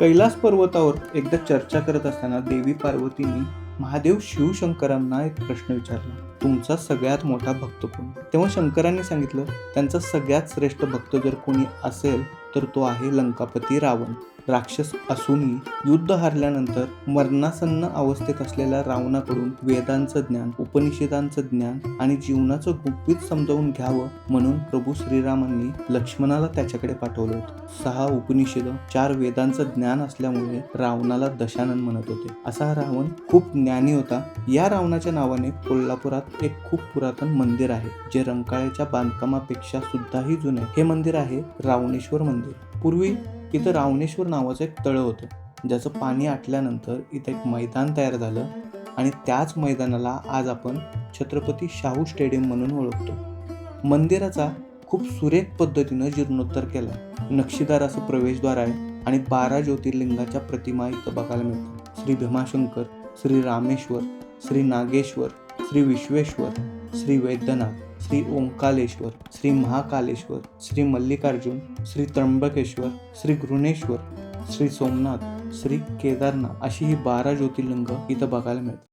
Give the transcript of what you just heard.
कैलास पर्वतावर एकदा चर्चा करत असताना देवी पार्वतींनी महादेव शिवशंकरांना एक प्रश्न विचारला. तुमचा सगळ्यात मोठा भक्त कोण? तेव्हा शंकरांनी सांगितलं त्यांचा सगळ्यात श्रेष्ठ भक्त जर कोणी असेल तर तो आहे लंकापती रावण. राक्षस असूनही युद्ध हारल्यानंतर मरणासन्न अवस्थेत असलेल्या रावणाकडून वेदांचं ज्ञान उपनिषदांचं ज्ञान आणि जीवनाचं गुपित समजावून घ्यावं म्हणून प्रभू श्रीरामांनी लक्ष्मणाला त्याच्याकडे पाठवलं होतं. सहा उपनिषद चार वेदांचं ज्ञान असल्यामुळे रावणाला दशानन म्हणत होते. असा रावण खूप ज्ञानी होता. या रावणाच्या नावाने कोल्हापुरात एक खूप पुरातन मंदिर आहे जे रंकाळ्याच्या बांधकामापेक्षा सुद्धाही जुने. हे मंदिर आहे रावणेश्वर मंदिर. पूर्वी इथं रावणेश्वर नावाचं एक तळं होतं. ज्याचं पाणी आटल्यानंतर इथं एक मैदान तयार झालं आणि त्याच मैदानाला आज आपण छत्रपती शाहू स्टेडियम म्हणून ओळखतो. मंदिराचा खूप सुरेख पद्धतीनं जीर्णोत्तर केला. नक्षीदार असं प्रवेशद्वार आहे आणि बारा ज्योतिर्लिंगाच्या प्रतिमा इथं बघायला मिळतात. श्री भीमाशंकर श्री रामेश्वर श्री नागेश्वर श्री विश्वेश्वर श्री वैद्यनाथ. श्री ओंकालेश्वर श्री महाकालेश्वर श्री मल्लिकार्जुन श्री त्र्यंबकेश्वर श्री घृणेश्वर श्री सोमनाथ श्री केदारनाथ अशी ही बारा ज्योतिर्लिंग इथं बघायला मिळतात.